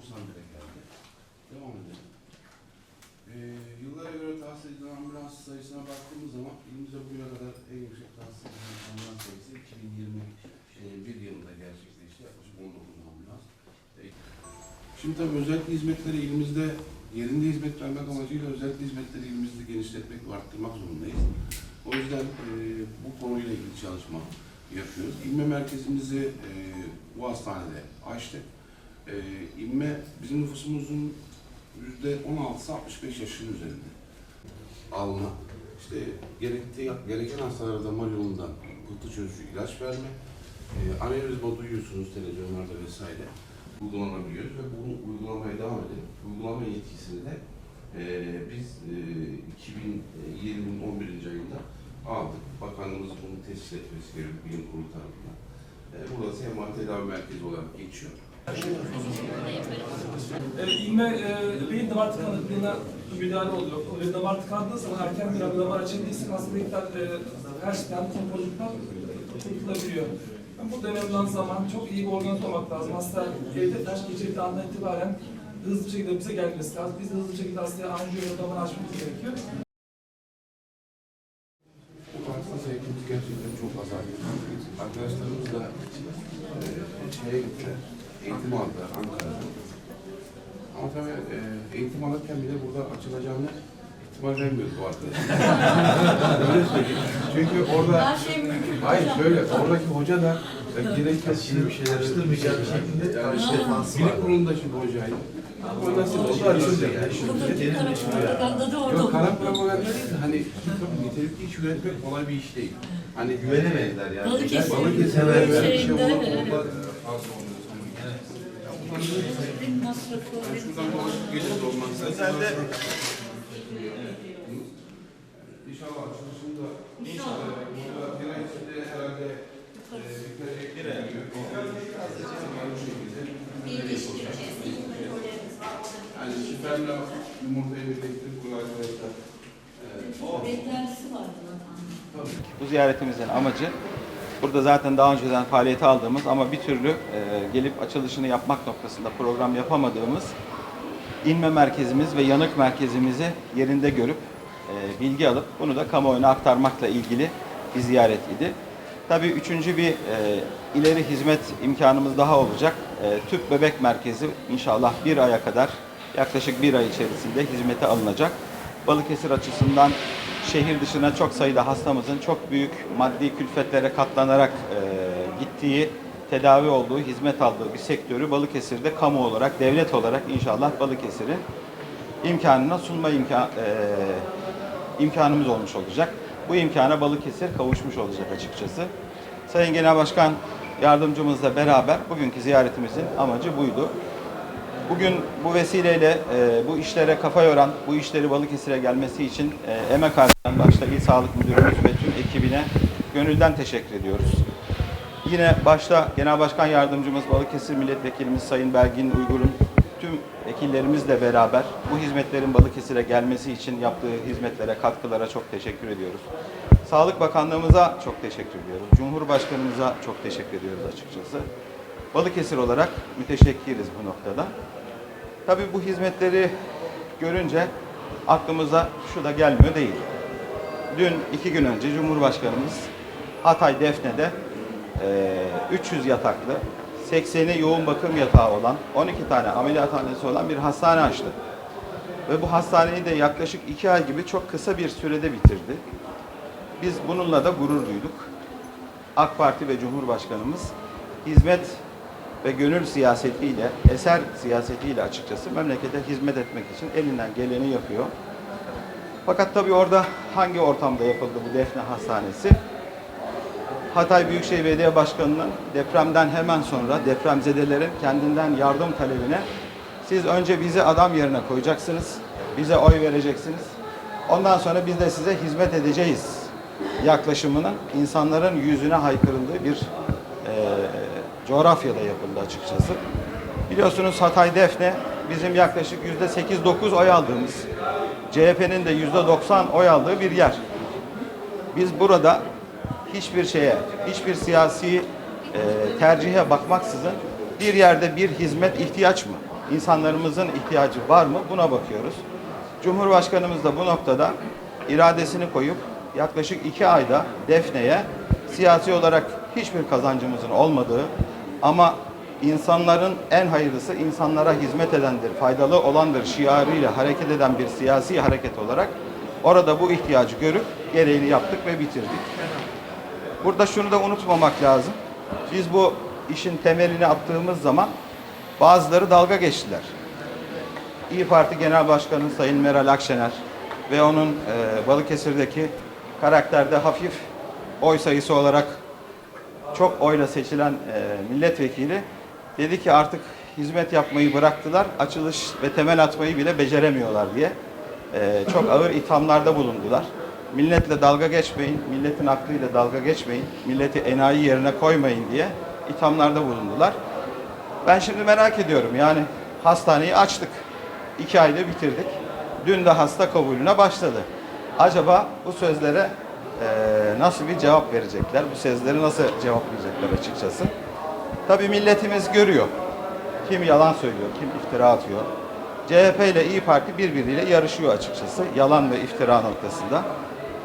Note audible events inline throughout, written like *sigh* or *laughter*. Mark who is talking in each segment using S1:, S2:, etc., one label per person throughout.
S1: 91'e geldi. Devam edelim. Ee, yıllara göre tahsis edilen ambulans sayısına baktığımız zaman ilimizde bugüne kadar en yüksek tahsis edilen ambulans sayısı 2021 yılında gerçekleşti. Yaklaşık 19 ambulans. Ee, Şimdi tabii özellikle hizmetleri ilimizde yerinde hizmet vermek amacıyla özellikle hizmetleri ilimizde genişletmek ve arttırmak zorundayız. O yüzden e, bu konuyla ilgili çalışma yapıyoruz. İlme merkezimizi e, bu hastanede açtık. E, İlme bizim nüfusumuzun yüzde 16'sı 65 yaşının üzerinde. Alma, işte gerektiği, gereken hastalarda mal yolundan pıhtı çözücü ilaç verme, e, anevrizma duyuyorsunuz televizyonlarda vesaire uygulanabiliyoruz ve bunu uygulamaya devam edelim. Uygulama yetkisini de e, biz e, 2020'nin 11. ayında aldık. Bakanlığımız bunu tescil etmesi gerekiyor bilim kurulu tarafından. E, burası hemen tedavi merkezi olarak geçiyor.
S2: E, İlme e, beyin damar tıkanıklığına müdahale oluyor. O damar tıkandığı erken bir damar açıldıysa hastalıklar e, her şeyden temporluktan kurtulabiliyor. Yani burada önemli olan zaman çok iyi bir organize olmak lazım. Hasta evde taş geçirdiği andan itibaren hızlı bir şekilde bize gelmesi lazım. Biz de hızlı bir şekilde hastaya anjiyo damar açmamız gerekiyor.
S1: Bu hasta sayımız gerçekten çok azaldı. Arkadaşlarımız da e, şeye gittiler, eğitim aldılar Ankara'da. Ama tabii e, eğitim alırken bile burada açılacağını ihtimal vermiyoruz bu arkadaşlar. *laughs* Öyle söyleyeyim. Çünkü orada
S3: Her şey mümkün.
S1: Hayır şöyle, oradaki hoca da e, gerekli
S4: Şimdi bir şeyler açtırmayacak bir şekilde
S1: yani
S4: işte var.
S1: bilim kurulunda şimdi hocaydı. O nasıl oldu açıldı yani.
S3: Buradaki kara propaganda da orada
S1: Yok kara
S3: olur.
S1: propaganda değil de hani çok nitelikli iş üretmek kolay bir iş değil. Hani
S4: Güvenemediler yani.
S3: Balıkesir
S1: Balıkesir'de
S4: Balıkesir'de
S1: böyle bir şey
S3: şeyinde,
S1: olmak
S3: evet.
S1: olmaz. Az oluyor sanırım.
S4: Özelde.
S1: Bu
S3: vardı zaten.
S5: Bu ziyaretimizin amacı burada zaten daha önceden faaliyete aldığımız ama bir türlü e, gelip açılışını yapmak noktasında program yapamadığımız inme merkezimiz ve yanık merkezimizi yerinde görüp e, bilgi alıp bunu da kamuoyuna aktarmakla ilgili bir ziyaret idi. Tabii üçüncü bir e, ileri hizmet imkanımız daha olacak. Tüp bebek merkezi inşallah bir aya kadar yaklaşık bir ay içerisinde hizmete alınacak. Balıkesir açısından şehir dışına çok sayıda hastamızın çok büyük maddi külfetlere katlanarak e, gittiği, tedavi olduğu, hizmet aldığı bir sektörü Balıkesir'de kamu olarak, devlet olarak inşallah Balıkesir'in imkanına sunma imkan, e, imkanımız olmuş olacak. Bu imkana Balıkesir kavuşmuş olacak açıkçası. Sayın Genel Başkan yardımcımızla beraber bugünkü ziyaretimizin amacı buydu. Bugün bu vesileyle e, bu işlere kafa yoran, bu işleri Balıkesir'e gelmesi için e, emek harcayan başta İl Sağlık Müdürümüz ve tüm ekibine gönülden teşekkür ediyoruz. Yine başta Genel Başkan Yardımcımız Balıkesir Milletvekilimiz Sayın Belgin Uygur'un tüm vekillerimizle beraber bu hizmetlerin Balıkesir'e gelmesi için yaptığı hizmetlere, katkılara çok teşekkür ediyoruz. Sağlık Bakanlığımıza çok teşekkür ediyoruz. Cumhurbaşkanımıza çok teşekkür ediyoruz açıkçası. Balıkesir olarak müteşekkiriz bu noktada. Tabii bu hizmetleri görünce aklımıza şu da gelmiyor değil. Dün iki gün önce Cumhurbaşkanımız Hatay Defne'de eee, 300 yataklı, 80'i yoğun bakım yatağı olan, 12 tane ameliyathanesi olan bir hastane açtı. Ve bu hastaneyi de yaklaşık iki ay gibi çok kısa bir sürede bitirdi. Biz bununla da gurur duyduk. AK Parti ve Cumhurbaşkanımız hizmet ve gönül siyasetiyle, eser siyasetiyle açıkçası memlekete hizmet etmek için elinden geleni yapıyor. Fakat tabii orada hangi ortamda yapıldı bu Defne Hastanesi? Hatay Büyükşehir Belediye Başkanı'nın depremden hemen sonra depremzedelerin kendinden yardım talebine siz önce bizi adam yerine koyacaksınız, bize oy vereceksiniz. Ondan sonra biz de size hizmet edeceğiz yaklaşımının insanların yüzüne haykırıldığı bir coğrafyada yapıldı açıkçası. Biliyorsunuz Hatay Defne bizim yaklaşık yüzde 8-9 oy aldığımız, CHP'nin de yüzde 90 oy aldığı bir yer. Biz burada hiçbir şeye, hiçbir siyasi e, tercihe bakmaksızın bir yerde bir hizmet ihtiyaç mı? insanlarımızın ihtiyacı var mı? Buna bakıyoruz. Cumhurbaşkanımız da bu noktada iradesini koyup yaklaşık iki ayda Defne'ye siyasi olarak hiçbir kazancımızın olmadığı ama insanların en hayırlısı insanlara hizmet edendir, faydalı olandır şiarıyla hareket eden bir siyasi hareket olarak orada bu ihtiyacı görüp gereğini yaptık ve bitirdik. Burada şunu da unutmamak lazım. Biz bu işin temelini attığımız zaman bazıları dalga geçtiler. İyi Parti Genel Başkanı Sayın Meral Akşener ve onun e, Balıkesir'deki karakterde hafif oy sayısı olarak çok oyla seçilen e, milletvekili dedi ki artık hizmet yapmayı bıraktılar, açılış ve temel atmayı bile beceremiyorlar diye e, çok ağır ithamlarda bulundular. Milletle dalga geçmeyin, milletin aklıyla dalga geçmeyin, milleti enayi yerine koymayın diye ithamlarda bulundular. Ben şimdi merak ediyorum yani hastaneyi açtık. iki ayda bitirdik. Dün de hasta kabulüne başladı. Acaba bu sözlere eee, nasıl bir cevap verecekler? Bu sözleri nasıl cevaplayacaklar açıkçası? Tabii milletimiz görüyor. Kim yalan söylüyor, kim iftira atıyor. CHP ile İyi Parti birbiriyle yarışıyor açıkçası. Yalan ve iftira noktasında.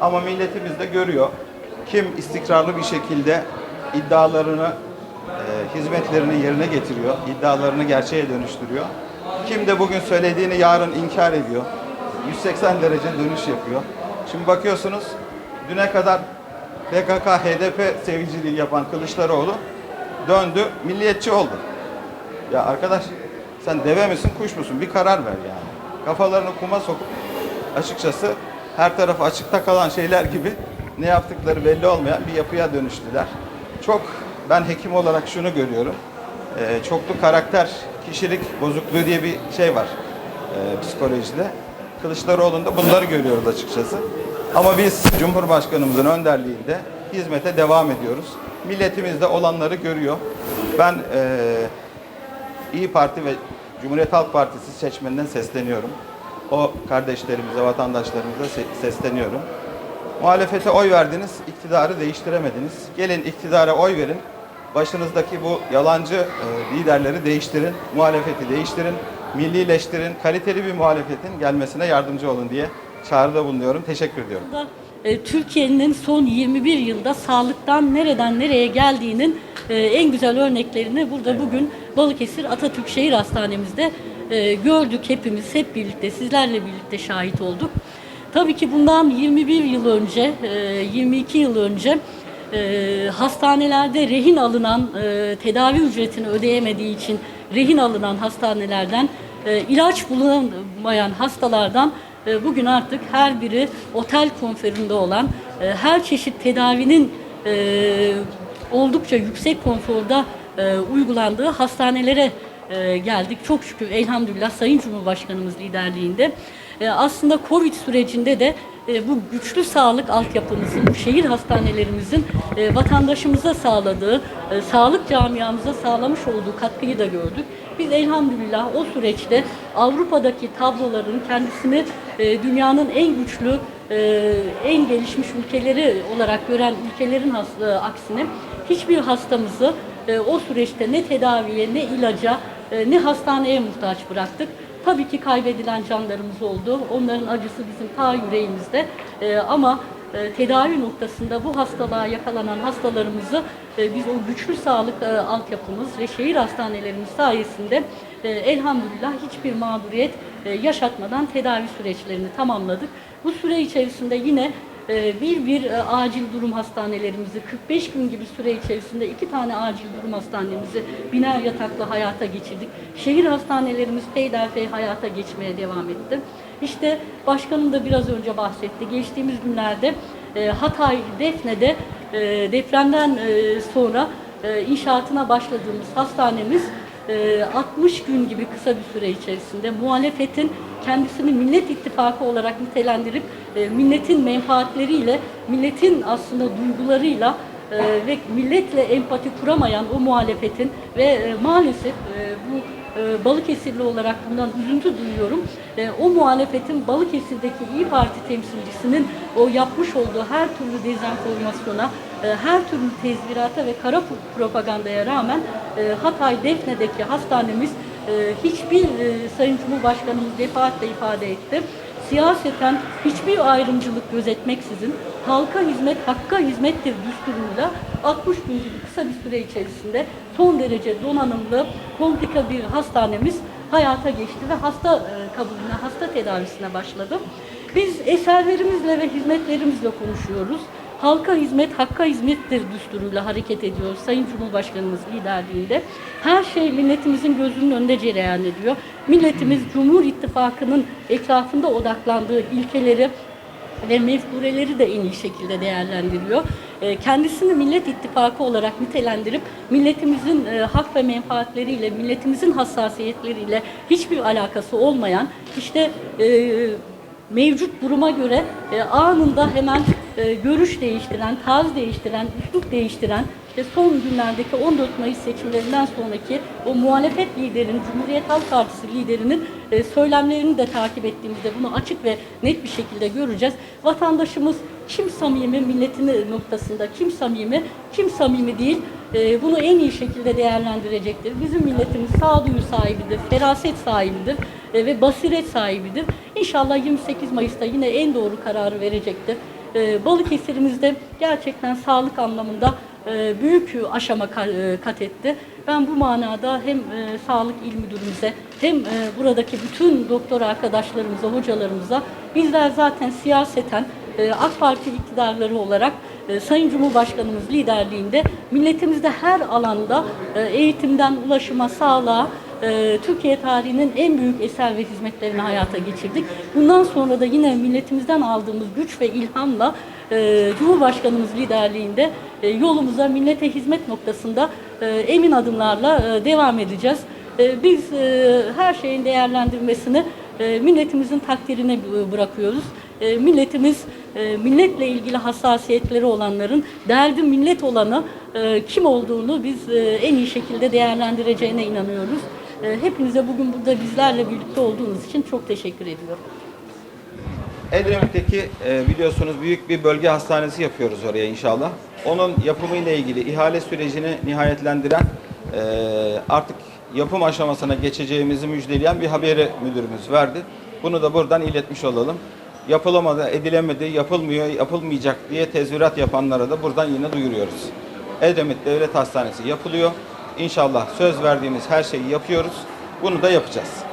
S5: Ama milletimiz de görüyor. Kim istikrarlı bir şekilde iddialarını e, hizmetlerini yerine getiriyor, iddialarını gerçeğe dönüştürüyor. Kim de bugün söylediğini yarın inkar ediyor. 180 derece dönüş yapıyor. Şimdi bakıyorsunuz düne kadar PKK, HDP seviciliği yapan Kılıçdaroğlu döndü, milliyetçi oldu. Ya arkadaş sen deve misin, kuş musun? Bir karar ver yani. Kafalarını kuma sokup açıkçası her tarafı açıkta kalan şeyler gibi ne yaptıkları belli olmayan bir yapıya dönüştüler. Çok ben hekim olarak şunu görüyorum. Ee, çoklu karakter, kişilik bozukluğu diye bir şey var e, psikolojide. Kılıçdaroğlu'nda bunları görüyoruz açıkçası. Ama biz Cumhurbaşkanımızın önderliğinde hizmete devam ediyoruz. Milletimiz de olanları görüyor. Ben e, İyi Parti ve Cumhuriyet Halk Partisi seçmeninden sesleniyorum. O kardeşlerimize, vatandaşlarımıza se- sesleniyorum. Muhalefete oy verdiniz, iktidarı değiştiremediniz. Gelin iktidara oy verin. Başınızdaki bu yalancı e, liderleri değiştirin, muhalefeti değiştirin, millileştirin, kaliteli bir muhalefetin gelmesine yardımcı olun diye çağrıda bulunuyorum. Teşekkür ediyorum.
S3: E, Türkiye'nin son 21 yılda sağlıktan nereden nereye geldiğinin e, en güzel örneklerini burada bugün Balıkesir Atatürk Şehir Hastanemizde e, gördük hepimiz hep birlikte sizlerle birlikte şahit olduk. Tabii ki bundan 21 yıl önce, e, 22 yıl önce hastanelerde rehin alınan tedavi ücretini ödeyemediği için rehin alınan hastanelerden ilaç bulunamayan hastalardan bugün artık her biri otel konforunda olan e, her çeşit tedavinin e, oldukça yüksek konforda e, uygulandığı hastanelere geldik. Çok şükür elhamdülillah Sayın Cumhurbaşkanımız liderliğinde. Aslında Covid sürecinde de e, bu güçlü sağlık altyapımızın, şehir hastanelerimizin e, vatandaşımıza sağladığı, e, sağlık camiamıza sağlamış olduğu katkıyı da gördük. Biz elhamdülillah o süreçte Avrupa'daki tabloların kendisini dünyanın en güçlü, en gelişmiş ülkeleri olarak gören ülkelerin aksine hiçbir hastamızı o süreçte ne tedaviye, ne ilaca, ne hastaneye muhtaç bıraktık. Tabii ki kaybedilen canlarımız oldu. Onların acısı bizim ta yüreğimizde. E, ama e, tedavi noktasında bu hastalığa yakalanan hastalarımızı e, biz o güçlü sağlık e, altyapımız ve şehir hastanelerimiz sayesinde e, elhamdülillah hiçbir mağduriyet e, yaşatmadan tedavi süreçlerini tamamladık. Bu süre içerisinde yine bir bir e, acil durum hastanelerimizi 45 gün gibi süre içerisinde iki tane acil durum hastanemizi biner yataklı hayata geçirdik. Şehir hastanelerimiz peyderpey hayata geçmeye devam etti. İşte başkanım da biraz önce bahsetti. Geçtiğimiz günlerde e, Hatay Defne'de e, depremden sonra inşaatına başladığımız hastanemiz e, 60 gün gibi kısa bir süre içerisinde muhalefetin kendisini Millet İttifakı olarak nitelendirip milletin menfaatleriyle, milletin aslında duygularıyla e, ve milletle empati kuramayan o muhalefetin ve e, maalesef e, bu Balıkesirli olarak bundan üzüntü duyuyorum. O muhalefetin Balıkesir'deki İyi Parti temsilcisinin o yapmış olduğu her türlü dezenformasyona, her türlü tezvirata ve kara propagandaya rağmen Hatay Defne'deki hastanemiz hiçbir Sayın Cumhurbaşkanımız defaatle ifade etti. Siyaseten hiçbir ayrımcılık gözetmeksizin halka hizmet, hakka hizmettir düsturuyla 60 gün gibi kısa bir süre içerisinde son derece donanımlı, komplika bir hastanemiz hayata geçti ve hasta e, kabulüne, hasta tedavisine başladı. Biz eserlerimizle ve hizmetlerimizle konuşuyoruz. Halka hizmet, hakka hizmettir düsturuyla hareket ediyoruz Sayın Cumhurbaşkanımız liderliğinde. Her şey milletimizin gözünün önünde cereyan ediyor. Milletimiz Cumhur İttifakı'nın etrafında odaklandığı ilkeleri ve mefkureleri de en iyi şekilde değerlendiriyor. E, Kendisini Millet İttifakı olarak nitelendirip milletimizin e, hak ve menfaatleriyle, milletimizin hassasiyetleriyle hiçbir alakası olmayan işte e, mevcut duruma göre e, anında hemen e, görüş değiştiren, tarz değiştiren, üslup değiştiren ve son günlerdeki 14 Mayıs seçimlerinden sonraki o muhalefet liderinin, Cumhuriyet Halk Partisi liderinin e, söylemlerini de takip ettiğimizde bunu açık ve net bir şekilde göreceğiz. Vatandaşımız kim samimi milletini noktasında, kim samimi, kim samimi değil e, bunu en iyi şekilde değerlendirecektir. Bizim milletimiz sağduyu sahibidir, feraset sahibidir ve basiret sahibidir. İnşallah 28 Mayıs'ta yine en doğru kararı verecektir. E, Balıkesir'imizde gerçekten sağlık anlamında e, büyük aşama e, kat etti. Ben bu manada hem e, Sağlık İl Müdürümüze hem buradaki bütün doktor arkadaşlarımıza, hocalarımıza bizler zaten siyaseten AK Parti iktidarları olarak Sayın Cumhurbaşkanımız liderliğinde milletimizde her alanda eğitimden ulaşıma, sağlığa, e, Türkiye tarihinin en büyük eser ve hizmetlerini hayata geçirdik. Bundan sonra da yine milletimizden aldığımız güç ve ilhamla e, Cumhurbaşkanımız liderliğinde e, yolumuza millete hizmet noktasında emin adımlarla devam edeceğiz. Biz her şeyin değerlendirmesini milletimizin takdirine bırakıyoruz. Milletimiz milletle ilgili hassasiyetleri olanların derdi millet olanı kim olduğunu biz en iyi şekilde değerlendireceğine inanıyoruz. E, Hepinize bugün burada bizlerle birlikte olduğunuz için çok teşekkür ediyorum.
S5: Edremit'teki e, biliyorsunuz büyük bir bölge hastanesi yapıyoruz oraya inşallah. Onun yapımıyla ilgili ihale sürecini nihayetlendiren e, artık yapım aşamasına geçeceğimizi müjdeleyen bir haberi müdürümüz verdi. Bunu da buradan iletmiş olalım. Yapılamadı, edilemedi, yapılmıyor, yapılmayacak diye tezvirat yapanlara da buradan yine duyuruyoruz. Edremit Devlet Hastanesi yapılıyor. İnşallah söz verdiğimiz her şeyi yapıyoruz. Bunu da yapacağız.